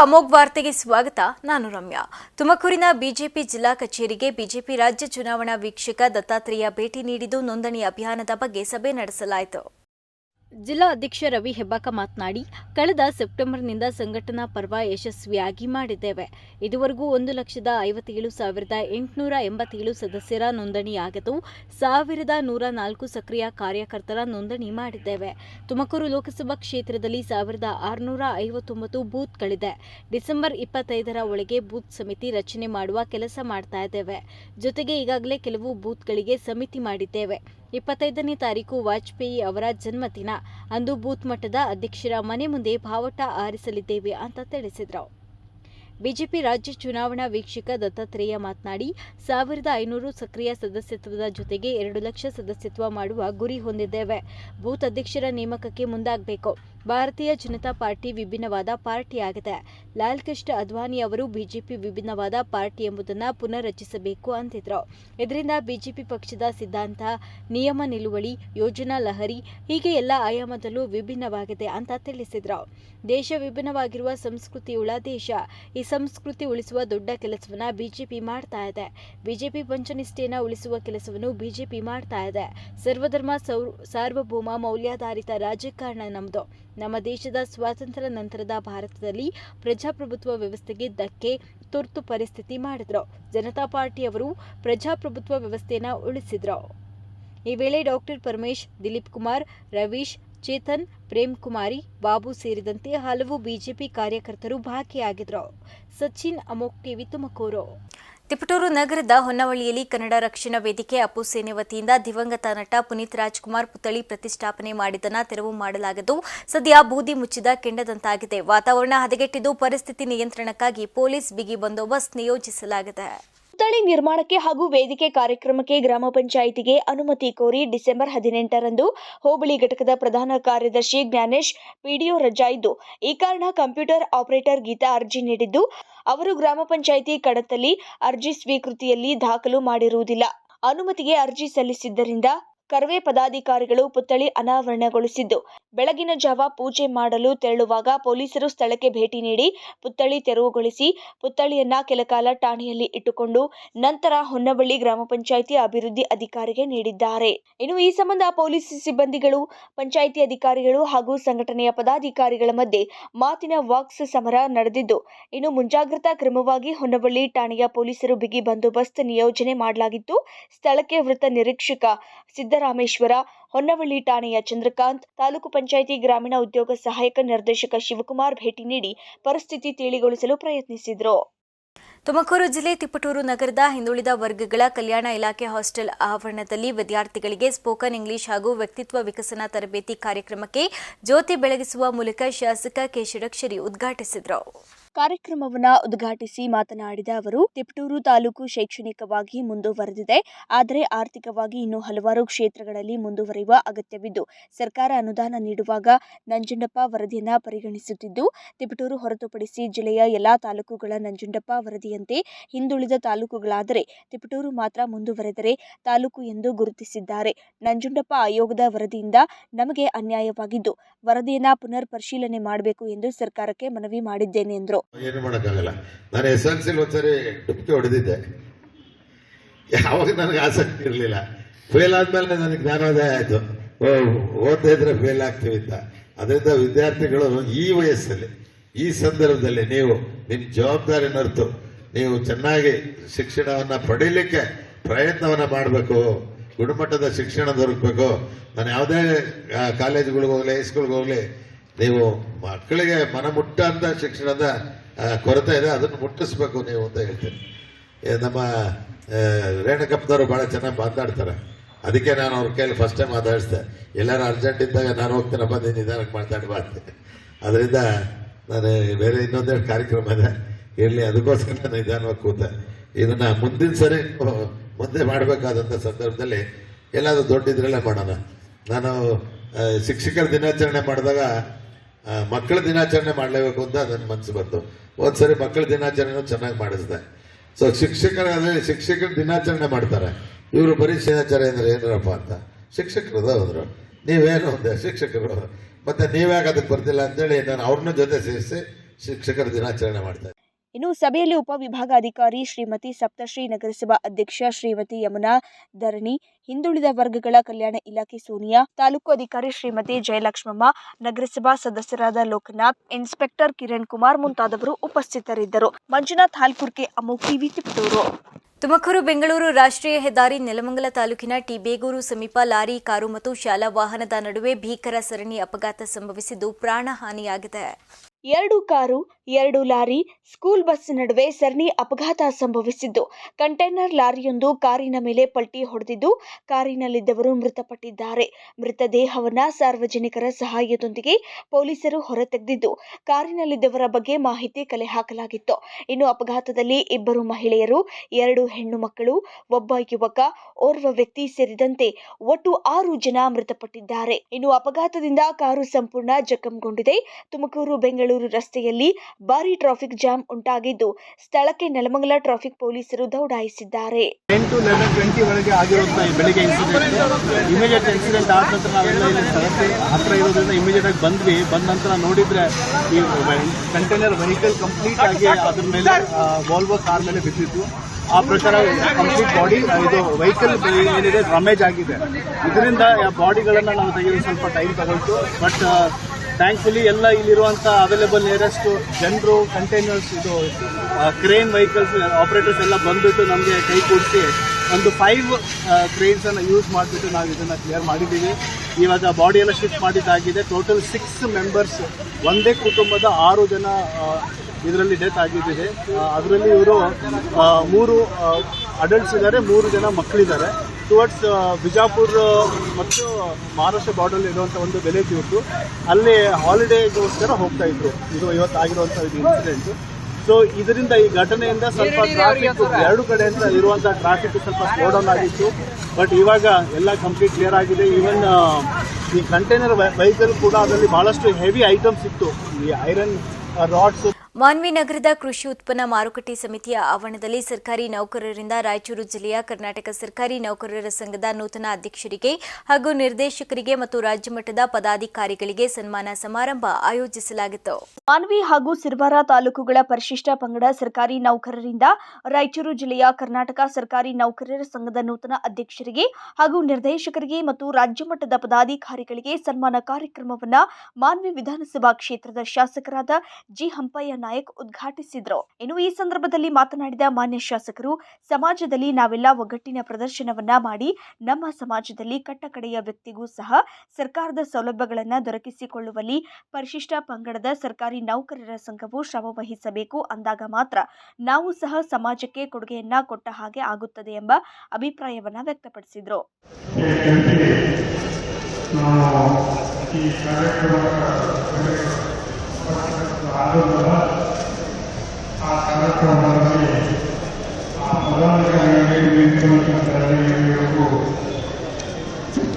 ಅಮೋಘ್ ವಾರ್ತೆಗೆ ಸ್ವಾಗತ. ನಾನು ರಮ್ಯಾ. ತುಮಕೂರಿನ ಬಿಜೆಪಿ ಜಿಲ್ಲಾ ಕಚೇರಿಗೆ ಬಿಜೆಪಿ ರಾಜ್ಯ ಚುನಾವಣಾ ವೀಕ್ಷಕ ದತ್ತಾತ್ರೇಯ ಭೇಟಿ ನೀಡಿದ್ದು ನೋಂದಣಿ ಅಭಿಯಾನದ ಬಗ್ಗೆ ಸಭೆ ನಡೆಸಲಾಯಿತು. ಜಿಲ್ಲಾ ಅಧ್ಯಕ್ಷ ರವಿ ಹೆಬ್ಬಾಕ ಮಾತನಾಡಿ, ಕಳೆದ ಸೆಪ್ಟೆಂಬರ್ನಿಂದ ಸಂಘಟನಾ ಪರ್ವ ಯಶಸ್ವಿಯಾಗಿ ಮಾಡಿದ್ದೇವೆ. ಇದುವರೆಗೂ ಒಂದು ಲಕ್ಷದ ಐವತ್ತೇಳು ಸಾವಿರದ ಎಂಟುನೂರ ಎಂಬತ್ತೇಳು ಸದಸ್ಯರ ನೋಂದಣಿಯಾಗಿದ್ದು ಸಾವಿರದ ನೂರ ನಾಲ್ಕು ಸಕ್ರಿಯ ಕಾರ್ಯಕರ್ತರ ನೋಂದಣಿ ಮಾಡಿದ್ದೇವೆ. ತುಮಕೂರು ಲೋಕಸಭಾ ಕ್ಷೇತ್ರದಲ್ಲಿ ಸಾವಿರದ ಆರುನೂರ ಐವತ್ತೊಂಬತ್ತು ಬೂತ್ಗಳಿದೆ ಡಿಸೆಂಬರ್ ಇಪ್ಪತ್ತೈದರ ಒಳಗೆ ಬೂತ್ ಸಮಿತಿ ರಚನೆ ಮಾಡುವ ಕೆಲಸ ಮಾಡ್ತಾ ಇದ್ದೇವೆ. ಜೊತೆಗೆ ಈಗಾಗಲೇ ಕೆಲವು ಬೂತ್ಗಳಿಗೆ ಸಮಿತಿ ಮಾಡಿದ್ದೇವೆ. ಇಪ್ಪತ್ತೈದನೇ ತಾರೀಕು ವಾಜಪೇಯಿ ಅವರ ಜನ್ಮದಿನ. ಅಂದು ಬೂತ್ ಮಟ್ಟದ ಅಧ್ಯಕ್ಷರ ಮನೆ ಮುಂದೆ ಭಾವಟ ಆರಿಸಲಿದ್ದೇವೆ ಅಂತ ತಿಳಿಸಿದರು. ಬಿಜೆಪಿ ರಾಜ್ಯ ಚುನಾವಣಾ ವೀಕ್ಷಕ ದತ್ತಾತ್ರೇಯ ಮಾತನಾಡಿ, ಸಾವಿರದ ಐನೂರು ಸಕ್ರಿಯ ಸದಸ್ಯತ್ವದ ಜೊತೆಗೆ ಎರಡು ಲಕ್ಷ ಸದಸ್ಯತ್ವ ಮಾಡುವ ಗುರಿ ಹೊಂದಿದ್ದೇವೆ. ಬೂತ್ ಅಧ್ಯಕ್ಷರ ನೇಮಕಕ್ಕೆ ಮುಂದಾಗಬೇಕು. ಭಾರತೀಯ ಜನತಾ ಪಾರ್ಟಿ ವಿಭಿನ್ನವಾದ ಪಾರ್ಟಿಯಾಗಿದೆ. ಲಾಲ್ ಕೃಷ್ಣ ಅದ್ವಾನಿ ಅವರು ಬಿಜೆಪಿ ವಿಭಿನ್ನವಾದ ಪಾರ್ಟಿ ಎಂಬುದನ್ನು ಪುನರ್ರಚಿಸಬೇಕು ಅಂತಿದ್ರು. ಇದರಿಂದ ಬಿಜೆಪಿ ಪಕ್ಷದ ಸಿದ್ಧಾಂತ, ನಿಯಮ ನಿಲುವಳಿ, ಯೋಜನಾ ಲಹರಿ, ಹೀಗೆ ಎಲ್ಲ ಆಯಾಮದಲ್ಲೂ ವಿಭಿನ್ನವಾಗಿದೆ ಅಂತ ತಿಳಿಸಿದ್ರು. ದೇಶ ವಿಭಿನ್ನವಾಗಿರುವ ಸಂಸ್ಕೃತಿಯುಳ್ಳ ದೇಶ. ಈ ಸಂಸ್ಕೃತಿ ಉಳಿಸುವ ದೊಡ್ಡ ಕೆಲಸವನ್ನ ಬಿಜೆಪಿ ಮಾಡ್ತಾ ಇದೆ. ಬಿಜೆಪಿ ಪಂಚನಿಷ್ಠೆಯನ್ನ ಉಳಿಸುವ ಕೆಲಸವನ್ನು ಬಿಜೆಪಿ ಮಾಡ್ತಾ ಇದೆ. ಸರ್ವಧರ್ಮ ಸಾರ್ವಭೌಮ ಮೌಲ್ಯಾಧಾರಿತ ರಾಜಕಾರಣ ನಮ್ಮದು ನಮ್ಮ ದೇಶದ ಸ್ವಾತಂತ್ರ್ಯ ನಂತರದ ಭಾರತದಲ್ಲಿ ಪ್ರಜಾಪ್ರಭುತ್ವ ವ್ಯವಸ್ಥೆಗೆ ಧಕ್ಕೆ ತುರ್ತು ಪರಿಸ್ಥಿತಿ ಮಾಡಿದ್ರು. ಜನತಾ ಪಾರ್ಟಿಯವರು ಪ್ರಜಾಪ್ರಭುತ್ವ ವ್ಯವಸ್ಥೆಯನ್ನು ಉಳಿಸಿದ್ರು. ಈ ವೇಳೆ ಡಾಕ್ಟರ್ ಪರಮೇಶ್, ದಿಲೀಪ್ ಕುಮಾರ್, ರವೀಶ್, ಚೇತನ್, ಪ್ರೇಮ್ ಕುಮಾರಿ, ಬಾಬು ಸೇರಿದಂತೆ ಹಲವು ಬಿಜೆಪಿ ಕಾರ್ಯಕರ್ತರು ಭಾಗಿಯಾಗಿದ್ರು. ಸಚಿನ್, ಅಮೋಕ್ ಟಿವಿ ತುಮಕೂರು. ತಿಪಟೂರು ನಗರದ ಹೊನ್ನವಳ್ಳಿಯಲ್ಲಿ ಕನ್ನಡ ರಕ್ಷಣಾ ವೇದಿಕೆ ಅಪ್ಪು ಸೇನೆ ವತಿಯಿಂದ ದಿವಂಗತ ನಟ ಪುನೀತ್ ರಾಜ್ಕುಮಾರ್ ಪುತ್ಥಳಿ ಪ್ರತಿಷ್ಠಾಪನೆ ಮಾಡಿದ್ದನ್ನು ತೆರವು ಮಾಡಲಾಗಿದ್ದು, ಸದ್ಯ ಬೂದಿ ಮುಚ್ಚಿದ ಕೆಂಡದಂತಾಗಿದೆ. ವಾತಾವರಣ ಹದಗೆಟ್ಟಿದ್ದು, ಪರಿಸ್ಥಿತಿ ನಿಯಂತ್ರಣಕ್ಕಾಗಿ ಪೊಲೀಸ್ ಬಿಗಿ ಬಂದೋಬಸ್ತ್ ನಿಯೋಜಿಸಲಾಗಿದೆ. ಪುತ್ಥಳಿ ನಿರ್ಮಾಣಕ್ಕೆ ಹಾಗೂ ವೇದಿಕೆ ಕಾರ್ಯಕ್ರಮಕ್ಕೆ ಗ್ರಾಮ ಪಂಚಾಯಿತಿಗೆ ಅನುಮತಿ ಕೋರಿ ಡಿಸೆಂಬರ್ ಹದಿನೆಂಟರಂದು ಹೋಬಳಿ ಘಟಕದ ಪ್ರಧಾನ ಕಾರ್ಯದರ್ಶಿ ಜ್ಞಾನೇಶ್ ಪಿಡಿಒ ರಜಾ ಇದ್ದು ಈ ಕಾರಣ ಕಂಪ್ಯೂಟರ್ ಆಪರೇಟರ್ ಗೀತಾ ಅರ್ಜಿ ನೀಡಿದ್ದು, ಅವರು ಗ್ರಾಮ ಪಂಚಾಯಿತಿ ಕಡತಲ್ಲಿ ಅರ್ಜಿ ಸ್ವೀಕೃತಿಯಲ್ಲಿ ದಾಖಲು ಮಾಡಿರುವುದಿಲ್ಲ. ಅನುಮತಿಗೆ ಅರ್ಜಿ ಸಲ್ಲಿಸಿದ್ದರಿಂದ ಕರವೇ ಪದಾಧಿಕಾರಿಗಳು ಪುತ್ಥಳಿ ಅನಾವರಣಗೊಳಿಸಿದ್ದು. ಬೆಳಗಿನ ಜಾವ ಪೂಜೆ ಮಾಡಲು ತೆರಳುವಾಗ ಪೊಲೀಸರು ಸ್ಥಳಕ್ಕೆ ಭೇಟಿ ನೀಡಿ ಪುತ್ಥಳಿ ತೆರವುಗೊಳಿಸಿ ಪುತ್ಥಳಿಯನ್ನ ಕೆಲಕಾಲ ಠಾಣೆಯಲ್ಲಿ ಇಟ್ಟುಕೊಂಡು ನಂತರ ಹೊನ್ನವಳ್ಳಿ ಗ್ರಾಮ ಪಂಚಾಯಿತಿ ಅಭಿವೃದ್ಧಿ ಅಧಿಕಾರಿಗೆ ನೀಡಿದ್ದಾರೆ. ಇನ್ನು ಈ ಸಂಬಂಧ ಪೊಲೀಸ್ ಸಿಬ್ಬಂದಿಗಳು, ಪಂಚಾಯಿತಿ ಅಧಿಕಾರಿಗಳು ಹಾಗೂ ಸಂಘಟನೆಯ ಪದಾಧಿಕಾರಿಗಳ ಮಧ್ಯೆ ಮಾತಿನ ವಾಕ್ಸ್ ಸಮರ ನಡೆದಿದ್ದು, ಇನ್ನು ಮುಂಜಾಗ್ರತಾ ಕ್ರಮವಾಗಿ ಹೊನ್ನವಳ್ಳಿ ಠಾಣೆಯ ಪೊಲೀಸರು ಬಿಗಿ ಬಂದೋಬಸ್ತ್ ನಿಯೋಜನೆ ಮಾಡಲಾಗಿತ್ತು. ಸ್ಥಳಕ್ಕೆ ವೃತ್ತ ನಿರೀಕ್ಷಕ ಸಿದ್ದರಾಮೇಶ್ವರ, ಹೊನ್ನವಳ್ಳಿ ಠಾಣೆಯ ಚಂದ್ರಕಾಂತ್, ತಾಲೂಕು ಪಂಚಾಯಿತಿ ಗ್ರಾಮೀಣ ಉದ್ಯೋಗ ಸಹಾಯಕ ನಿರ್ದೇಶಕ ಶಿವಕುಮಾರ್ ಭೇಟಿ ನೀಡಿ ಪರಿಸ್ಥಿತಿ ತಿಳಿಗೊಳಿಸಲು ಪ್ರಯತ್ನಿಸಿದರು. ತುಮಕೂರು ಜಿಲ್ಲೆ ತಿಪಟೂರು ನಗರದ ಹಿಂದುಳಿದ ವರ್ಗಗಳ ಕಲ್ಯಾಣ ಇಲಾಖೆ ಹಾಸ್ಟೆಲ್ ಆವರಣದಲ್ಲಿ ವಿದ್ಯಾರ್ಥಿಗಳಿಗೆ ಸ್ಪೋಕನ್ ಇಂಗ್ಲಿಷ್ ಹಾಗೂ ವ್ಯಕ್ತಿತ್ವ ವಿಕಸನ ತರಬೇತಿ ಕಾರ್ಯಕ್ರಮಕ್ಕೆ ಜ್ಯೋತಿ ಬೆಳಗಿಸುವ ಮೂಲಕ ಶಾಸಕ ಕೆ ಷಡಕ್ಷರಿ ಉದ್ಘಾಟಿಸಿದರು. ಕಾರ್ಯಕ್ರಮವನ್ನ ಉದ್ಘಾಟಿಸಿ ಮಾತನಾಡಿದ ಅವರು, ತಿಪಟೂರು ತಾಲೂಕು ಶೈಕ್ಷಣಿಕವಾಗಿ ಮುಂದುವರೆದಿದೆ. ಆದರೆ ಆರ್ಥಿಕವಾಗಿ ಇನ್ನೂ ಹಲವಾರು ಕ್ಷೇತ್ರಗಳಲ್ಲಿ ಮುಂದುವರಿಯುವ ಅಗತ್ಯವಿದ್ದು, ಸರ್ಕಾರ ಅನುದಾನ ನೀಡುವಾಗ ನಂಜುಂಡಪ್ಪ ವರದಿಯನ್ನು ಪರಿಗಣಿಸುತ್ತಿದ್ದು, ತಿಪಟೂರು ಹೊರತುಪಡಿಸಿ ಜಿಲ್ಲೆಯ ಎಲ್ಲಾ ತಾಲೂಕುಗಳ ನಂಜುಂಡಪ್ಪ ವರದಿಯಂತೆ ಹಿಂದುಳಿದ ತಾಲೂಕುಗಳಾದರೆ ತಿಪಟೂರು ಮಾತ್ರ ಮುಂದುವರೆದರೆ ತಾಲೂಕು ಎಂದು ಗುರುತಿಸಿದ್ದಾರೆ. ನಂಜುಂಡಪ್ಪ ಆಯೋಗದ ವರದಿಯಿಂದ ನಮಗೆ ಅನ್ಯಾಯವಾಗಿದ್ದು, ವರದಿಯನ್ನು ಪುನರ್ ಪರಿಶೀಲನೆ ಮಾಡಬೇಕು ಎಂದು ಸರ್ಕಾರಕ್ಕೆ ಮನವಿ ಮಾಡಿದ್ದೇನೆ ಎಂದರು. ಏನು ಮಾಡೋಕ್ಕಾಗಲ್ಲ. ನಾನು ಎಸ್ ಎಲ್ ಸಿಲಿ ಒಂದ್ಸರಿ ಡುಪ್ಕಿ ಹೊಡೆದಿದ್ದೆ. ಯಾವಾಗ ನನಗೆ ಆಸಕ್ತಿ ಇರಲಿಲ್ಲ. ಫೇಲ್ ಆದ್ಮೇಲೆ ನನಗೆ ಜ್ಞಾನೋದಯ ಆಯಿತು. ಓದ್ತಾ ಇದ್ರೆ ಫೇಲ್ ಆಗ್ತೀವಿ ಅಂತ. ಅದರಿಂದ ವಿದ್ಯಾರ್ಥಿಗಳು ಈ ವಯಸ್ಸಲ್ಲಿ, ಈ ಸಂದರ್ಭದಲ್ಲಿ ನೀವು ನಿಮ್ಮ ಜವಾಬ್ದಾರಿ ಅರ್ತು ನೀವು ಚೆನ್ನಾಗಿ ಶಿಕ್ಷಣವನ್ನ ಪಡೀಲಿಕ್ಕೆ ಪ್ರಯತ್ನವನ್ನ ಮಾಡಬೇಕು. ಗುಣಮಟ್ಟದ ಶಿಕ್ಷಣ ದೊರಕಬೇಕು. ನಾನು ಯಾವುದೇ ಕಾಲೇಜುಗಳಿಗೆ ಹೈಸ್ಕೂಲ್ಗೆ ಹೋಗ್ಲಿ ನೀವು ಮಕ್ಕಳಿಗೆ ಮನ ಮುಟ್ಟಂತ ಶಿಕ್ಷಣದ ಕೊರತೆ ಇದೆ, ಅದನ್ನು ಮುಟ್ಟಿಸ್ಬೇಕು ನೀವು ಅಂತ ಹೇಳ್ತೀನಿ. ನಮ್ಮ ರೇಣುಕಪ್ಪನವರು ಬಹಳ ಚೆನ್ನಾಗಿ ಮಾತಾಡ್ತಾರೆ. ಅದಕ್ಕೆ ನಾನು ಅವ್ರ ಕೈಲಿ ಫಸ್ಟ್ ಟೈಮ್ ಮಾತಾಡಿಸ್ದೆ. ಎಲ್ಲರೂ ಅರ್ಜೆಂಟ್ ಇದ್ದಾಗ ನಾನು ಹೋಗ್ತೀನಿ ಬಂದು ನಿಧಾನಕ್ಕೆ ಮಾತಾಡುವ ಅದರಿಂದ ನಾನು ಬೇರೆ ಇನ್ನೊಂದೆರಡು ಕಾರ್ಯಕ್ರಮ ಇದೆ. ಇರಲಿ, ಅದಕ್ಕೋಸ್ಕರ ನಾನು ನಿಧಾನವಾಗಿ ಕೂತೆ. ಇದನ್ನು ಮುಂದಿನ ಸರಿ ಮುಂದೆ ಮಾಡಬೇಕಾದಂಥ ಸಂದರ್ಭದಲ್ಲಿ ಎಲ್ಲಾದರೂ ದೊಡ್ಡ ಇದ್ರಲ್ಲೇ ಮಾಡೋಣ. ನಾನು ಶಿಕ್ಷಕರ ದಿನಾಚರಣೆ ಮಾಡಿದಾಗ ಮಕ್ಕಳ ದಿನಾಚರಣೆ ಮಾಡಲೇಬೇಕು ಅಂತ ನನ್ನ ಮನಸ್ಸು ಬಂತು. ಒಂದ್ಸರಿ ಮಕ್ಕಳ ದಿನಾಚರಣೆ ಚೆನ್ನಾಗಿ ಮಾಡಿಸಿದೆ. ಸೊ ಶಿಕ್ಷಕರ ಶಿಕ್ಷಕರ ದಿನಾಚರಣೆ ಮಾಡ್ತಾರೆ. ಇವರು ಬರೀ ದಿನಾಚರಣೆ ಅಂದ್ರೆ ಏನರಪ್ಪ ಅಂತ. ಶಿಕ್ಷಕರು ಹೋದ್ರು. ನೀವೇನು ಅಂದೆ? ಶಿಕ್ಷಕರು ಮತ್ತೆ ನೀವ್ಯಾಕೆ ಅದಕ್ಕೆ ಬರ್ತಿಲ್ಲ ಅಂತೇಳಿ ನಾನು ಅವ್ರನ್ನ ಜೊತೆ ಸೇರಿಸಿ ಶಿಕ್ಷಕರ ದಿನಾಚರಣೆ ಮಾಡ್ತಾರೆ ಇನ್ನು ಸಭೆಯಲ್ಲಿ ಉಪವಿಭಾಗಾಧಿಕಾರಿ ಶ್ರೀಮತಿ ಸಪ್ತಶ್ರೀ ನಗರಸಭಾ ಅಧ್ಯಕ್ಷ ಶ್ರೀಮತಿ ಯಮುನಾ ಧರಣಿ, ಹಿಂದುಳಿದ ವರ್ಗಗಳ ಕಲ್ಯಾಣ ಇಲಾಖೆ ಸೋನಿಯಾ, ತಾಲೂಕು ಅಧಿಕಾರಿ ಶ್ರೀಮತಿ ಜಯಲಕ್ಷ್ಮಮ್ಮ, ನಗರಸಭಾ ಸದಸ್ಯರಾದ ಲೋಕನಾಥ್, ಇನ್ಸ್ಪೆಕ್ಟರ್ ಕಿರಣ್ ಕುಮಾರ್ ಮುಂತಾದವರು ಉಪಸ್ಥಿತರಿದ್ದರು. ಮಂಜುನಾಥ್ ಹಾಲ್ಕುರ್ಕೆ ಅಮೋಕಿ ಟಿವಿ ತಿಪಟೂರು. ತುಮಕೂರು, ಬೆಂಗಳೂರು ರಾಷ್ಟ್ರೀಯ ಹೆದ್ದಾರಿ ನೆಲಮಂಗಲ ತಾಲೂಕಿನ ಟಿಬೇಗೂರು ಸಮೀಪ ಲಾರಿ, ಕಾರು ಮತ್ತು ಶಾಲಾ ವಾಹನದ ನಡುವೆ ಭೀಕರ ಸರಣಿ ಅಪಘಾತ ಸಂಭವಿಸಿದ್ದು ಪ್ರಾಣಹಾನಿಯಾಗಿದೆ. ಎರಡು ಕಾರು, ಎರಡು ಲಾರಿ, ಸ್ಕೂಲ್ ಬಸ್ ನಡುವೆ ಸರಣಿ ಅಪಘಾತ ಸಂಭವಿಸಿದ್ದು. ಕಂಟೈನರ್ ಲಾರಿಯೊಂದು ಕಾರಿನ ಮೇಲೆ ಪಲ್ಟಿ ಹೊಡೆದಿದ್ದು, ಕಾರಿನಲ್ಲಿದ್ದವರು ಮೃತಪಟ್ಟಿದ್ದಾರೆ. ಮೃತದೇಹವನ್ನ ಸಾರ್ವಜನಿಕರ ಸಹಾಯದೊಂದಿಗೆ ಪೊಲೀಸರು ಹೊರತೆಗೆದಿದ್ದು, ಕಾರಿನಲ್ಲಿದ್ದವರ ಬಗ್ಗೆ ಮಾಹಿತಿ ಕಲೆ ಹಾಕಲಾಗಿತ್ತು ಇನ್ನು ಅಪಘಾತದಲ್ಲಿ ಇಬ್ಬರು ಮಹಿಳೆಯರು, ಎರಡು ಹೆಣ್ಣು ಮಕ್ಕಳು, ಒಬ್ಬ ಯುವಕ, ಓರ್ವ ವ್ಯಕ್ತಿ ಸೇರಿದಂತೆ ಒಟ್ಟು ಆರು ಜನ ಮೃತಪಟ್ಟಿದ್ದಾರೆ. ಇನ್ನು ಅಪಘಾತದಿಂದ ಕಾರು ಸಂಪೂರ್ಣ ಜಖಂಗೊಂಡಿದೆ. ತುಮಕೂರು, ಬೆಂಗಳೂರು ರಸ್ತೆಯಲ್ಲಿ ಭಾರಿ ಟ್ರಾಫಿಕ್ ಜಾಮ್ ಉಂಟಾಗಿದ್ದು ಸ್ಥಳಕ್ಕೆ ನೆಲಮಂಗಲ ಟ್ರಾಫಿಕ್ ಪೊಲೀಸರು ದೌಡಾಯಿಸಿದ್ದಾರೆ. ಬಂದ ನಂತರ ನೋಡಿದ್ರೆ ಕಂಟೈನರ್ ವೆಹಿಕಲ್ ಕಂಪ್ಲೀಟ್ ಆಗಿ ಅದ್ರ ಮೇಲೆ ವಾಲ್ವೋ ಕಾರ್ ಮೇಲೆ ಬಿದ್ದಿತ್ತು. ಆ ಪ್ರಕಾರ ಕಂಪ್ಲೀಟ್ ಬಾಡಿ ಇದು ವೆಹಿಕಲ್ ಏನಿದೆ ಡ್ಯಾಮೇಜ್ ಆಗಿದೆ. ಇದರಿಂದ ಬಾಡಿಗಳನ್ನು ನಾವು ತೆಗೆಯಲು ಸ್ವಲ್ಪ ಟೈಮ್ ತಗೊಳ್ತು. ಬಟ್ ಥ್ಯಾಂಕ್ಫುಲಿ ಎಲ್ಲ ಇಲ್ಲಿರುವಂಥ ಅವೈಲೇಬಲ್ ನಿಯರೆಸ್ಟ್ ಜನರು ಕಂಟೈನರ್ಸ್ ಇದು ಕ್ರೇನ್ ವೆಹಿಕಲ್ಸ್ ಆಪರೇಟರ್ಸ್ ಎಲ್ಲ ಬಂದ್ಬಿಟ್ಟು ನಮಗೆ ಕೈ ಕೊಡಿಸಿ ಒಂದು ಫೈವ್ ಕ್ರೇನ್ಸನ್ನು ಯೂಸ್ ಮಾಡಿಬಿಟ್ಟು ನಾವು ಇದನ್ನು ಕ್ಲಿಯರ್ ಮಾಡಿದ್ದೀವಿ. ಇವಾಗ ಬಾಡಿ ಎಲ್ಲ ಶಿಫ್ಟ್ ಮಾಡಿದ್ದಾಗಿದೆ. ಟೋಟಲ್ ಸಿಕ್ಸ್ ಮೆಂಬರ್ಸ್ ಒಂದೇ ಕುಟುಂಬದ ಆರು ಜನ ಇದರಲ್ಲಿ ಡೆತ್ ಆಗಿದ್ದಿದೆ ಅದರಲ್ಲಿ ಇವರು ಮೂರು ಅಡಲ್ಟ್ಸ್ ಇದ್ದಾರೆ, ಮೂರು ಜನ ಮಕ್ಕಳಿದ್ದಾರೆ ಟುವರ್ಡ್ಸ್ ಬಿಜಾಪುರ್ ಮತ್ತು ಮಹಾರಾಷ್ಟ್ರ ಬಾರ್ಡರ್ ಇರುವಂಥ ಒಂದು ವಿಲೇಜ್ ಇವತ್ತು ಅಲ್ಲಿ ಹಾಲಿಡೇಗೋಸ್ಕರ ಹೋಗ್ತಾ ಇದ್ರು. ಇದು ಇವತ್ತು ಆಗಿರುವಂಥ ಇದು ಇನ್ಸಿಡೆಂಟ್ ಸೊ ಇದರಿಂದ ಈ ಘಟನೆಯಿಂದ ಸ್ವಲ್ಪ ಟ್ರಾಫಿಕ್ ಎರಡು ಕಡೆಯಿಂದ ಇರುವಂಥ ಟ್ರಾಫಿಕ್ ಸ್ವಲ್ಪ ಸ್ಲೋ ಡೌನ್ ಆಗಿತ್ತು. ಬಟ್ ಇವಾಗ ಎಲ್ಲ ಕಂಪ್ಲೀಟ್ ಕ್ಲಿಯರ್ ಆಗಿದೆ. ಈವನ್ ಈ ಕಂಟೈನರ್ ವೆಹಿಕಲ್ ಕೂಡ ಅದರಲ್ಲಿ ಬಹಳಷ್ಟು ಹೆವಿ ಐಟಮ್ಸ್ ಇತ್ತು. ಈ ಐರನ್ ರಾಡ್ಸ್ ಮಾನ್ವಿ ನಗರದ ಕೃಷಿ ಉತ್ಪನ್ನ ಮಾರುಕಟ್ಟೆ ಸಮಿತಿಯ ಆವರಣದಲ್ಲಿ ಸರ್ಕಾರಿ ನೌಕರರಿಂದ ರಾಯಚೂರು ಜಿಲ್ಲೆಯ ಕರ್ನಾಟಕ ಸರ್ಕಾರಿ ನೌಕರರ ಸಂಘದ ನೂತನ ಅಧ್ಯಕ್ಷರಿಗೆ ಹಾಗೂ ನಿರ್ದೇಶಕರಿಗೆ ಮತ್ತು ರಾಜ್ಯ ಮಟ್ಟದ ಪದಾಧಿಕಾರಿಗಳಿಗೆ ಸನ್ಮಾನ ಸಮಾರಂಭ ಆಯೋಜಿಸಲಾಗಿತ್ತು. ಮಾನ್ವಿ ಹಾಗೂ ಸಿರ್ವಾರ ತಾಲೂಕುಗಳ ಪರಿಶಿಷ್ಟ ಪಂಗಡ ಸರ್ಕಾರಿ ನೌಕರರಿಂದ ರಾಯಚೂರು ಜಿಲ್ಲೆಯ ಕರ್ನಾಟಕ ಸರ್ಕಾರಿ ನೌಕರರ ಸಂಘದ ನೂತನ ಅಧ್ಯಕ್ಷರಿಗೆ ಹಾಗೂ ನಿರ್ದೇಶಕರಿಗೆ ಮತ್ತು ರಾಜ್ಯ ಮಟ್ಟದ ಪದಾಧಿಕಾರಿಗಳಿಗೆ ಸನ್ಮಾನ ಕಾರ್ಯಕ್ರಮವನ್ನ ಮಾನ್ವಿ ವಿಧಾನಸಭಾ ಕ್ಷೇತ್ರದ ಶಾಸಕರಾದ ಜಿ ಹಂಪಯ್ಯ ನಾಯಕ್ ಉದ್ಘಾಟಿಸಿದ್ರು. ಇನ್ನು ಈ ಸಂದರ್ಭದಲ್ಲಿ ಮಾತನಾಡಿದ ಮಾನ್ಯ ಶಾಸಕರು, ಸಮಾಜದಲ್ಲಿ ನಾವೆಲ್ಲ ಒಗ್ಗಟ್ಟಿನ ಪ್ರದರ್ಶನವನ್ನ ಮಾಡಿ ನಮ್ಮ ಸಮಾಜದಲ್ಲಿ ಕಟ್ಟಕಡೆಯ ವ್ಯಕ್ತಿಗೂ ಸಹ ಸರ್ಕಾರದ ಸೌಲಭ್ಯಗಳನ್ನು ದೊರಕಿಸಿಕೊಳ್ಳುವಲ್ಲಿ ಪರಿಶಿಷ್ಟ ಪಂಗಡದ ಸರ್ಕಾರಿ ನೌಕರರ ಸಂಘವು ಶ್ರಮ ವಹಿಸಬೇಕು ಅಂದಾಗ ಮಾತ್ರ ನಾವು ಸಹ ಸಮಾಜಕ್ಕೆ ಕೊಡುಗೆಯನ್ನ ಕೊಟ್ಟ ಹಾಗೆ ಆಗುತ್ತದೆ ಎಂಬ ಅಭಿಪ್ರಾಯವನ್ನ ವ್ಯಕ್ತಪಡಿಸಿದ್ರು. ಈ ಕಾರ್ಯಕ್ರಮದ ಆಗೋದಿಲ್ಲ ಆ ಕಾರ್ಯಕ್ರಮದಲ್ಲಿ ಆ ಪದಾಧಿಕಾರಿಗಳಿಗೆ ನಿಂತಿರುವಂಥವರಿಗೂ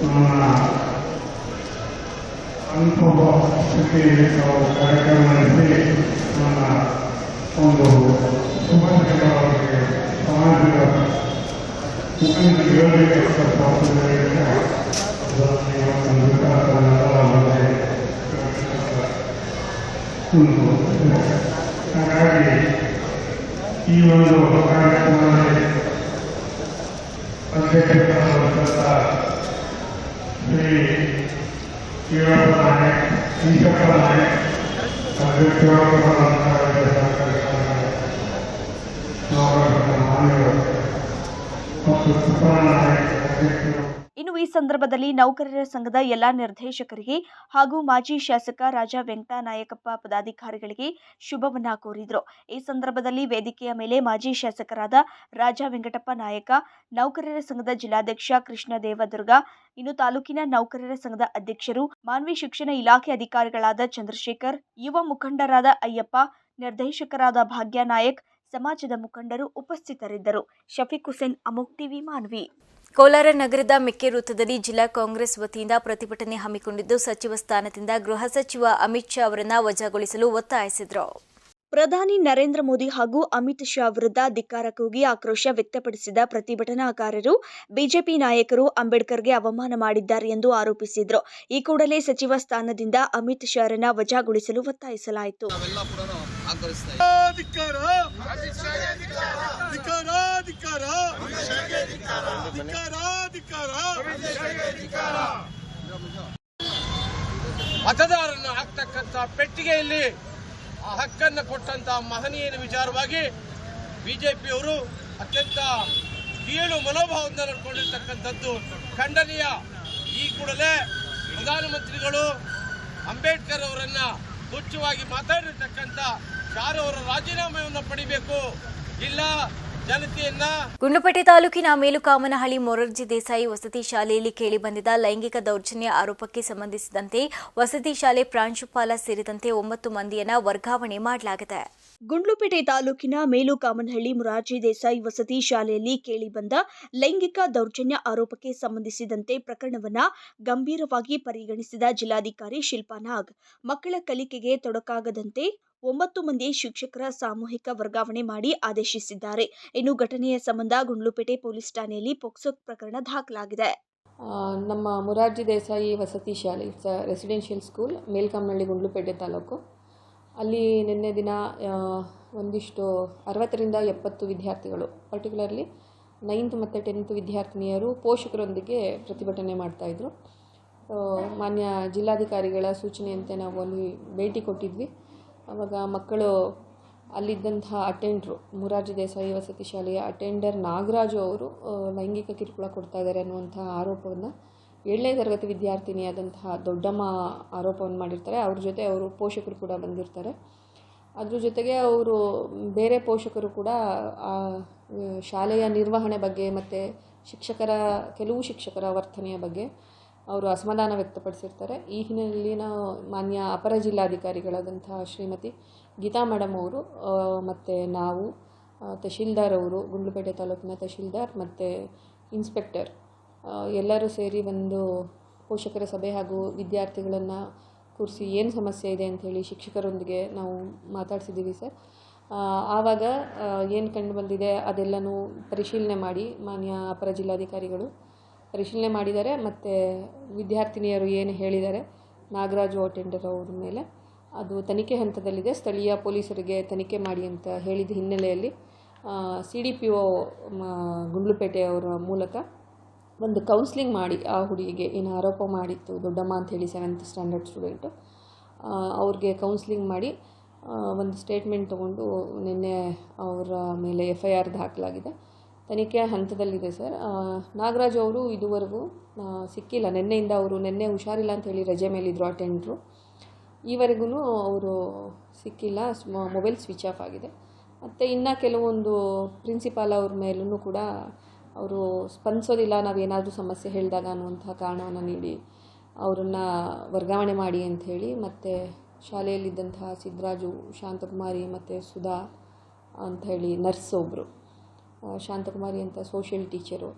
ನಮ್ಮ ಅನುಭವ ಸ್ಥಿತಿಯಲ್ಲಿ ನಾವು ಕಾರ್ಯಕ್ರಮ ನಡೆಸಿ ನಮ್ಮ ಒಂದು ಸುಭಾಷಿತವಾಗಿ ಸಮಾಜದ ಮುಖಂಡ ಯೋಜನೆ ಸ್ವಾತಂತ್ರ್ಯ ಹಾಗಾಗಿ ಈ ಒಂದು ಕಾರ್ಯಕ್ರಮದಲ್ಲಿ ಅಧ್ಯಕ್ಷರಾದಂಥ ಶ್ರೀ ಈರಪ್ಪ ನಾಯಕ್ ಈಶಪ್ಪ ನಾಯಕ್ ಅಧ್ಯಕ್ಷರಾದಂಥ ಮಾನ್ಯವರು ಮತ್ತು ಸುಬ್ಬಣ್ಣ ನಾಯಕ್ ಅಧ್ಯಕ್ಷರು ಇನ್ನು ಈ ಸಂದರ್ಭದಲ್ಲಿ ನೌಕರರ ಸಂಘದ ಎಲ್ಲಾ ನಿರ್ದೇಶಕರಿಗೆ ಹಾಗೂ ಮಾಜಿ ಶಾಸಕ ರಾಜ ವೆಂಕಟ ನಾಯಕಪ್ಪ ಪದಾಧಿಕಾರಿಗಳಿಗೆ ಶುಭವನ್ನ ಕೋರಿದರು. ಈ ಸಂದರ್ಭದಲ್ಲಿ ವೇದಿಕೆಯ ಮೇಲೆ ಮಾಜಿ ಶಾಸಕರಾದ ರಾಜಾ ವೆಂಕಟಪ್ಪ ನಾಯಕ, ನೌಕರರ ಸಂಘದ ಜಿಲ್ಲಾಧ್ಯಕ್ಷ ಕೃಷ್ಣ ದೇವದುರ್ಗ ಇನ್ನು ತಾಲೂಕಿನ ನೌಕರರ ಸಂಘದ ಅಧ್ಯಕ್ಷರು, ಮಾನ್ವಿ ಶಿಕ್ಷಣ ಇಲಾಖೆ ಅಧಿಕಾರಿಗಳಾದ ಚಂದ್ರಶೇಖರ್, ಯುವ ಮುಖಂಡರಾದ ಅಯ್ಯಪ್ಪ, ನಿರ್ದೇಶಕರಾದ ಭಾಗ್ಯ ನಾಯಕ್, ಸಮಾಜದ ಮುಖಂಡರು ಉಪಸ್ಥಿತರಿದ್ದರು. ಶಫೀಕ್ ಹುಸೇನ್, ಅಮೋಕ್ ಟಿವಿ, ಮಾನ್ವಿ. ಕೋಲಾರ ನಗರದ ಮೆಕ್ಕೆ ವೃತ್ತದಲ್ಲಿ ಜಿಲ್ಲಾ ಕಾಂಗ್ರೆಸ್ ವತಿಯಿಂದ ಪ್ರತಿಭಟನೆ ಹಮ್ಮಿಕೊಂಡಿದ್ದು ಸಚಿವ ಸ್ಥಾನದಿಂದ ಗೃಹ ಸಚಿವ ಅಮಿತ್ ಶಾ ಅವರನ್ನು ವಜಾಗೊಳಿಸಲು ಒತ್ತಾಯಿಸಿದರು. ಪ್ರಧಾನಿ ನರೇಂದ್ರ ಮೋದಿ ಹಾಗೂ ಅಮಿತ್ ಶಾ ವಿರುದ್ಧ ಧಿಕ್ಕಾರ ಕೂಗಿ ಆಕ್ರೋಶ ವ್ಯಕ್ತಪಡಿಸಿದ ಪ್ರತಿಭಟನಾಕಾರರು ಬಿಜೆಪಿ ನಾಯಕರು ಅಂಬೇಡ್ಕರ್ಗೆ ಅವಮಾನ ಮಾಡಿದ್ದಾರೆ ಎಂದು ಆರೋಪಿಸಿದರು. ಈ ಕೂಡಲೇ ಸಚಿವ ಸ್ಥಾನದಿಂದ ಅಮಿತ್ ಶಾರನ್ನ ವಜಾಗೊಳಿಸಲು ಒತ್ತಾಯಿಸಲಾಯಿತು. ಧಿಕ್ಕಾರ ಧಿಕ್ಕಾರ ಹಾಕ್ತಕ್ಕಂತ ಹಾಕ್ತಕ್ಕಂಥ ಪೆಟ್ಟಿಗೆಯಲ್ಲಿ ಆ ಹಕ್ಕನ್ನು ಕೊಟ್ಟಂತ ಮಹನೀಯನ ವಿಚಾರವಾಗಿ ಬಿಜೆಪಿಯವರು ಅತ್ಯಂತ ಕೀಳು ಮನೋಭಾವದಿಂದ ನಡ್ಕೊಂಡಿರ್ತಕ್ಕಂಥದ್ದು ಖಂಡನೀಯ. ಈ ಕೂಡಲೇ ಪ್ರಧಾನಮಂತ್ರಿಗಳು ಅಂಬೇಡ್ಕರ್ ಅವರನ್ನ ತುಚ್ಛವಾಗಿ ಮಾತಾಡಿರ್ತಕ್ಕಂಥ ಯಾರು ಅವರ ರಾಜೀನಾಮೆಯನ್ನು ಪಡಿಬೇಕು? ಇಲ್ಲ ಗುಂಡ್ಲುಪೇಟೆ ತಾಲೂಕಿನ ಮೇಲುಕಾಮನಹಳ್ಳಿ ಮೊರಾರ್ಜಿ ದೇಸಾಯಿ ವಸತಿ ಶಾಲೆಯಲ್ಲಿ ಕೇಳಿಬಂದಿದ್ದ ಲೈಂಗಿಕ ದೌರ್ಜನ್ಯ ಆರೋಪಕ್ಕೆ ಸಂಬಂಧಿಸಿದಂತೆ ವಸತಿ ಶಾಲೆ ಪ್ರಾಂಶುಪಾಲ ಸೇರಿದಂತೆ ಒಂಬತ್ತು ಮಂದಿಯನ್ನ ವರ್ಗಾವಣೆ ಮಾಡಲಾಗಿದೆ. ಗುಂಡ್ಲುಪೇಟೆ ತಾಲೂಕಿನ ಮೇಲುಕಾಮನಹಳ್ಳಿ ಮುರಾರ್ಜಿ ದೇಸಾಯಿ ವಸತಿ ಶಾಲೆಯಲ್ಲಿ ಕೇಳಿಬಂದ ಲೈಂಗಿಕ ದೌರ್ಜನ್ಯ ಆರೋಪಕ್ಕೆ ಸಂಬಂಧಿಸಿದಂತೆ ಪ್ರಕರಣವನ್ನು ಗಂಭೀರವಾಗಿ ಪರಿಗಣಿಸಿದ ಜಿಲ್ಲಾಧಿಕಾರಿ ಶಿಲ್ಪಾ ನಾಗ್. ಮಕ್ಕಳ ಕಲಿಕೆಗೆ ತೊಡಕಾಗದಂತೆ ಒಂಬತ್ತು ಮಂದಿ ಶಿಕ್ಷಕರ ಸಾಮೂಹಿಕ ವರ್ಗಾವಣೆ ಮಾಡಿ ಆದೇಶಿಸಿದ್ದಾರೆ. ಇನ್ನು ಘಟನೆಯ ಸಂಬಂಧ ಗುಂಡ್ಲುಪೇಟೆ ಪೊಲೀಸ್ ಠಾಣೆಯಲ್ಲಿ ಪೊಕ್ಸೋ ಪ್ರಕರಣ ದಾಖಲಾಗಿದೆ. ನಮ್ಮ ಮುರಾರ್ಜಿ ದೇಸಾಯಿ ವಸತಿ ಶಾಲೆ it's residential school Melkammanahalli Gundlupet taluk. ಅಲ್ಲಿ ನಿನ್ನೆ ದಿನ ಒಂದಿಷ್ಟು ಅರವತ್ತರಿಂದ ಎಪ್ಪತ್ತು ವಿದ್ಯಾರ್ಥಿಗಳು ಪರ್ಟಿಕ್ಯುಲರ್ಲಿ ನೈನ್ತ್ ಮತ್ತು ಟೆಂತ್ ವಿದ್ಯಾರ್ಥಿನಿಯರು, ಪೋಷಕರೊಂದಿಗೆ ಪ್ರತಿಭಟನೆ ಮಾಡ್ತಾಯಿದ್ರು ಮಾನ್ಯ ಜಿಲ್ಲಾಧಿಕಾರಿಗಳ ಸೂಚನೆಯಂತೆ ನಾವು ಅಲ್ಲಿ ಭೇಟಿ ಕೊಟ್ಟಿದ್ವಿ. ಆವಾಗ ಮಕ್ಕಳು ಅಲ್ಲಿದ್ದಂತಹ ಅಟೆಂಡ್ರು ಮುರಾರ್ಜಿ ದೇಸಾಯಿ ವಸತಿ ಶಾಲೆಯ ಅಟೆಂಡರ್ ನಾಗರಾಜು ಅವರು ಲೈಂಗಿಕ ಕಿರುಕುಳ ಕೊಡ್ತಾ ಇದ್ದಾರೆ ಅನ್ನುವಂಥ ಆರೋಪವನ್ನು ಏಳನೇ ತರಗತಿ ವಿದ್ಯಾರ್ಥಿನಿಯಾದಂತಹ ದೊಡ್ಡಮ್ಮ ಆರೋಪವನ್ನು ಮಾಡಿರ್ತಾರೆ. ಅವ್ರ ಜೊತೆ ಅವರು ಪೋಷಕರು ಕೂಡ ಬಂದಿರ್ತಾರೆ. ಅದ್ರ ಜೊತೆಗೆ ಅವರು ಬೇರೆ ಪೋಷಕರು ಕೂಡ ಆ, ಶಾಲೆಯ ನಿರ್ವಹಣೆ ಬಗ್ಗೆ ಮತ್ತು ಶಿಕ್ಷಕರ, ಕೆಲವು ಶಿಕ್ಷಕರ ವರ್ತನೆಯ ಬಗ್ಗೆ ಅವರು ಅಸಮಾಧಾನ ವ್ಯಕ್ತಪಡಿಸಿರ್ತಾರೆ. ಈ ಹಿನ್ನೆಲೆಯಲ್ಲಿ ನಾವು ಮಾನ್ಯ ಅಪರ ಜಿಲ್ಲಾಧಿಕಾರಿಗಳಾದಂತಹ ಶ್ರೀಮತಿ ಗೀತಾ ಮೇಡಮ್ ಅವರು ಮತ್ತು ನಾವು ತಹಶೀಲ್ದಾರ್ ಅವರು, ಗುಂಡ್ಲುಪೇಟೆ ತಾಲೂಕಿನ ತಹಶೀಲ್ದಾರ್ ಮತ್ತು ಇನ್ಸ್ಪೆಕ್ಟರ್ ಎಲ್ಲರೂ ಸೇರಿ ಒಂದು ಪೋಷಕರ ಸಭೆ ಹಾಗೂ ವಿದ್ಯಾರ್ಥಿಗಳನ್ನು ಕೂರಿಸಿ ಏನು ಸಮಸ್ಯೆ ಇದೆ ಅಂಥೇಳಿ ಶಿಕ್ಷಕರೊಂದಿಗೆ ನಾವು ಮಾತಾಡ್ಸಿದ್ದೀವಿ ಸರ್. ಆವಾಗ ಏನು ಕಂಡು ಬಂದಿದೆ ಅದೆಲ್ಲನೂ ಪರಿಶೀಲನೆ ಮಾಡಿ ಮಾನ್ಯ ಅಪರ ಜಿಲ್ಲಾಧಿಕಾರಿಗಳು ಪರಿಶೀಲನೆ ಮಾಡಿದ್ದಾರೆ. ಮತ್ತು ವಿದ್ಯಾರ್ಥಿನಿಯರು ಏನು ಹೇಳಿದ್ದಾರೆ, ನಾಗರಾಜು ಅಟೆಂಡರ್ ಅವ್ರ ಮೇಲೆ ಅದು ತನಿಖೆ ಹಂತದಲ್ಲಿದೆ. ಸ್ಥಳೀಯ ಪೊಲೀಸರಿಗೆ ತನಿಖೆ ಮಾಡಿ ಅಂತ ಹೇಳಿದ ಹಿನ್ನೆಲೆಯಲ್ಲಿ ಸಿ ಡಿ ಪಿ ಒ ಗುಂಡ್ಲುಪೇಟೆಯವರ ಮೂಲಕ ಒಂದು ಕೌನ್ಸ್ಲಿಂಗ್ ಮಾಡಿ ಆ ಹುಡುಗಿಗೆ ಏನು ಆರೋಪ ಮಾಡಿತ್ತು, ದೊಡ್ಡಮ್ಮ ಅಂತ ಹೇಳಿ ಸೆವೆಂತ್ ಸ್ಟ್ಯಾಂಡರ್ಡ್ ಸ್ಟೂಡೆಂಟು ಅವ್ರಿಗೆ ಕೌನ್ಸ್ಲಿಂಗ್ ಮಾಡಿ ಒಂದು ಸ್ಟೇಟ್ಮೆಂಟ್ ತೊಗೊಂಡು ನಿನ್ನೆ ಅವರ ಮೇಲೆ ಎಫ್ ಐ ಆರ್ ದಾಖಲಾಗಿದೆ. ತನಿಖೆ ಹಂತದಲ್ಲಿದೆ ಸರ್. ನಾಗರಾಜ್ ಅವರು ಇದುವರೆಗೂ ಸಿಕ್ಕಿಲ್ಲ. ನಿನ್ನೆಯಿಂದ ಅವರು ನಿನ್ನೆ ಹುಷಾರಿಲ್ಲ ಅಂತ ಹೇಳಿ ರಜೆ ಮೇಲಿದ್ದರು ಅಟೆಂಡ್ರು ಈವರೆಗೂ ಅವರು ಸಿಕ್ಕಿಲ್ಲ. ಮೊಬೈಲ್ ಸ್ವಿಚ್ ಆಫ್ ಆಗಿದೆ. ಮತ್ತು ಇನ್ನು ಕೆಲವೊಂದು ಪ್ರಿನ್ಸಿಪಾಲ್ ಅವ್ರ ಮೇಲೂ ಕೂಡ ಅವರು ಸ್ಪಂದಿಸೋದಿಲ್ಲ. ನಾವೇನಾದರೂ ಸಮಸ್ಯೆ ಹೇಳಿದಾಗ ಅನ್ನುವಂಥ ಕಾರಣವನ್ನು ನೀಡಿ ಅವರನ್ನು ವರ್ಗಾವಣೆ ಮಾಡಿ ಅಂಥೇಳಿ ಮತ್ತು ಶಾಲೆಯಲ್ಲಿದ್ದಂತಹ ಸಿದ್ದರಾಜು ಶಾಂತಕುಮಾರಿ ಮತ್ತು ಸುಧಾ ಅಂತ ಹೇಳಿ ನರ್ಸ್ ಒಬ್ಬರು ಶಾಂತಕುಮಾರಿ ಅಂತ ಸೋಷಿಯಲ್ ಟೀಚರು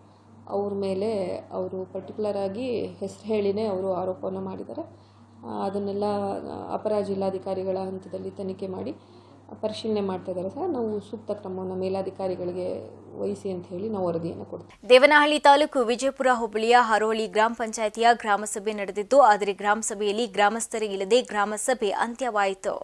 ಅವ್ರ ಮೇಲೆ ಅವರು ಪರ್ಟಿಕ್ಯುಲರ್ ಆಗಿ ಹೆಸರು ಹೇಳಿನೇ ಅವರು ಆರೋಪವನ್ನು ಮಾಡಿದ್ದಾರೆ ಅದನ್ನೆಲ್ಲ ಅಪರ ಜಿಲ್ಲಾಧಿಕಾರಿಗಳ ಹಂತದಲ್ಲಿ ತನಿಖೆ ಮಾಡಿ ಪರಿಶೀಲನೆ ಮಾಡ್ತಾ ಇದ್ದಾರೆ ಸರ್. ನಾವು ಸೂಕ್ತ ಕ್ರಮವನ್ನು ಮೇಲಾಧಿಕಾರಿಗಳಿಗೆ ವಹಿಸಿ ಅಂತ ಹೇಳಿ ನಾವು ವರದಿಯನ್ನು ಕೊಡ್ತೀವಿ. ದೇವನಹಳ್ಳಿ ತಾಲೂಕು ವಿಜಯಪುರ ಹೋಬಳಿಯ ಹರೋಳಿ ಗ್ರಾಮ ಪಂಚಾಯಿತಿಯ ಗ್ರಾಮಸಭೆ ನಡೆದಿದ್ದು, ಆದರೆ ಗ್ರಾಮಸಭೆಯಲ್ಲಿ ಗ್ರಾಮಸ್ಥರಿಗಿಲ್ಲದೆ ಗ್ರಾಮಸಭೆ ಅಂತ್ಯವಾಯಿತು.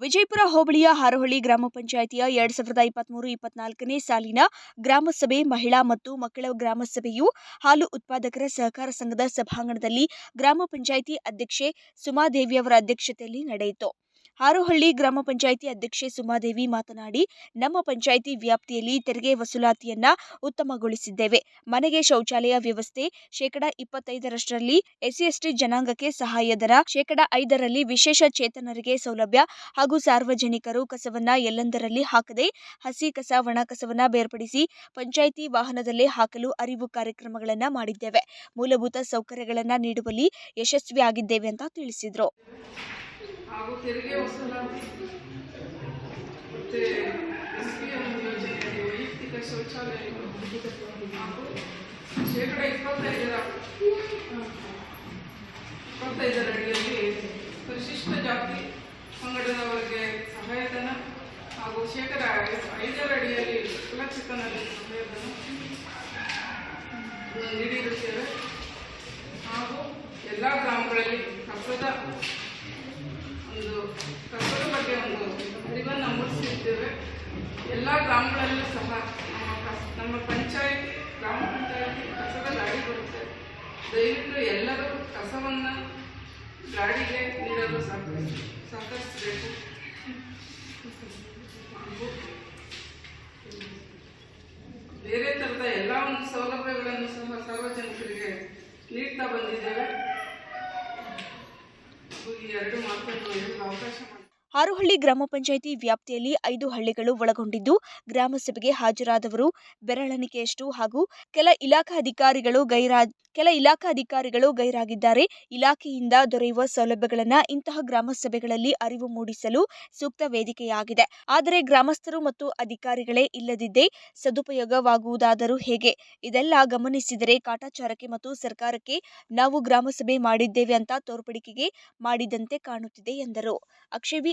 ವಿಜಯಪುರ ಹೋಬಳಿಯ ಹಾರೋಹಳ್ಳಿ ಗ್ರಾಮ ಪಂಚಾಯಿತಿಯ ಎರಡ್ ಸಾವಿರದ ಇಪ್ಪತ್ಮೂರು ಇಪ್ಪತ್ನಾಲ್ಕನೇ ಸಾಲಿನ ಗ್ರಾಮಸಭೆ ಮಹಿಳಾ ಮತ್ತು ಮಕ್ಕಳ ಗ್ರಾಮಸಭೆಯು ಹಾಲು ಉತ್ಪಾದಕರ ಸಹಕಾರ ಸಂಘದ ಸಭಾಂಗಣದಲ್ಲಿ ಗ್ರಾಮ ಪಂಚಾಯಿತಿ ಅಧ್ಯಕ್ಷೆ ಸುಮಾದೇವಿಯವರ ಅಧ್ಯಕ್ಷತೆಯಲ್ಲಿ ನಡೆಯಿತು. ಹಾರೋಹಳ್ಳಿ ಗ್ರಾಮ ಪಂಚಾಯಿತಿ ಅಧ್ಯಕ್ಷೆ ಸುಮಾದೇವಿ ಮಾತನಾಡಿ, ನಮ್ಮ ಪಂಚಾಯಿತಿ ವ್ಯಾಪ್ತಿಯಲ್ಲಿ ತೆರಿಗೆ ವಸೂಲಾತಿಯನ್ನ ಉತ್ತಮಗೊಳಿಸಿದ್ದೇವೆ. ಮನೆಗೆ ಶೌಚಾಲಯ ವ್ಯವಸ್ಥೆ ಶೇಕಡ ಇಪ್ಪತ್ತೈದರಷ್ಟರಲ್ಲಿ ಎಸ್ಸಿ ಎಸ್ಟಿ ಜನಾಂಗಕ್ಕೆ ಸಹಾಯಧನ ಶೇಕಡ ಐದರಲ್ಲಿ ವಿಶೇಷ ಚೇತನರಿಗೆ ಸೌಲಭ್ಯ ಹಾಗೂ ಸಾರ್ವಜನಿಕರು ಕಸವನ್ನ ಎಲ್ಲೆಂದರಲ್ಲಿ ಹಾಕದೆ, ಹಸಿ ಕಸ, ಒಣ ಕಸವನ್ನ ಬೇರ್ಪಡಿಸಿ ಪಂಚಾಯಿತಿ ವಾಹನದಲ್ಲೇ ಹಾಕಲು ಅರಿವು ಕಾರ್ಯಕ್ರಮಗಳನ್ನ ಮಾಡಿದ್ದೇವೆ. ಮೂಲಭೂತ ಸೌಕರ್ಯಗಳನ್ನ ನೀಡುವಲ್ಲಿ ಯಶಸ್ವಿಯಾಗಿದ್ದೇವೆ ಅಂತ ತಿಳಿಸಿದ್ರು. ಹಾಗೂ ತೆರಿಗೆ ವಸೂಲಾತಿ. ಮತ್ತು ಎಸ್ ಪಿ ಯೋಜನೆಯಲ್ಲಿ ವೈಯಕ್ತಿಕ ಶೌಚಾಲಯಗಳು ಹಾಗೂ ಶೇಕಡ ಇಪ್ಪತ್ತೈದರ ಇಪ್ಪತ್ತೈದರ ಅಡಿಯಲ್ಲಿ ಪರಿಶಿಷ್ಟ ಜಾತಿ ಪಂಗಡದವರಿಗೆ ಸಹಾಯಧನ ಹಾಗೂ ಶೇಕಡ ಐದರ ಅಡಿಯಲ್ಲಿ ವಿಕಲಚೇತನರಿಗೆ ಸಹಾಯಧನ ನೀಡಿರುತ್ತೇವೆ. ಹಾಗೂ ಎಲ್ಲ ಗ್ರಾಮಗಳಲ್ಲಿ ಕಸದ ಒಂದು ಕಸದ ಬಗ್ಗೆ ಒಂದು ಅರಿವನ್ನು ಮೂಡಿಸಿರ್ತೇವೆ. ಎಲ್ಲ ಗ್ರಾಮಗಳಲ್ಲೂ ಸಹ ನಮ್ಮ ಕಸ- ನಮ್ಮ ಪಂಚಾಯತಿ, ಗ್ರಾಮ ಪಂಚಾಯತಿ ಕಸದ ಗಾಡಿ ಬರುತ್ತೆ. ದಯವಿಟ್ಟು ಎಲ್ಲರೂ ಕಸವನ್ನು ಗಾಡಿಗೆ ನೀಡಲು ಸಹಕರಿಸಿ ಸಹಕರಿಸಬೇಕು ಬೇರೆ ಥರದ ಎಲ್ಲ ಒಂದು ಸೌಲಭ್ಯಗಳನ್ನು ಸಹ ಸಾರ್ವಜನಿಕರಿಗೆ ನೀಡ್ತಾ ಬಂದಿದ್ದೇವೆ. ಹಾಗೂ ಈ ಎರಡು ಮಾತನ್ನು ಹೇಳಲು ಅವಕಾಶ ಮಾಡಿ ಹಾರೋಹಳ್ಳಿ ಗ್ರಾಮ ಪಂಚಾಯಿತಿ ವ್ಯಾಪ್ತಿಯಲ್ಲಿ ಐದು ಹಳ್ಳಿಗಳು ಒಳಗೊಂಡಿದ್ದು ಗ್ರಾಮ ಸಭೆಗೆ ಹಾಜರಾದವರು ಬೆರಳೆಣಿಕೆಯಷ್ಟು ಹಾಗೂ ಕೆಲ ಇಲಾಖಾಧಿಕಾರಿಗಳು ಗೈರಾ ಕೆಲ ಇಲಾಖಾಧಿಕಾರಿಗಳು ಗೈರಾಗಿದ್ದಾರೆ. ಇಲಾಖೆಯಿಂದ ದೊರೆಯುವ ಸೌಲಭ್ಯಗಳನ್ನು ಇಂತಹ ಗ್ರಾಮ ಸಭೆಗಳಲ್ಲಿ ಅರಿವು ಮೂಡಿಸಲು ಸೂಕ್ತ ವೇದಿಕೆಯಾಗಿದೆ. ಆದರೆ ಗ್ರಾಮಸ್ಥರು ಮತ್ತು ಅಧಿಕಾರಿಗಳೇ ಇಲ್ಲದಿದ್ದೇ ಸದುಪಯೋಗವಾಗುವುದಾದರೂ ಹೇಗೆ? ಇದೆಲ್ಲ ಗಮನಿಸಿದರೆ ಕಾಟಾಚಾರಕ್ಕೆ ಮತ್ತು ಸರ್ಕಾರಕ್ಕೆ ನಾವು ಗ್ರಾಮಸಭೆ ಮಾಡಿದ್ದೇವೆ ಅಂತ ತೋರ್ಪಡಿಕೆಗೆ ಮಾಡಿದಂತೆ ಕಾಣುತ್ತಿದೆ ಎಂದರು. ಅಕ್ಷಯವಿ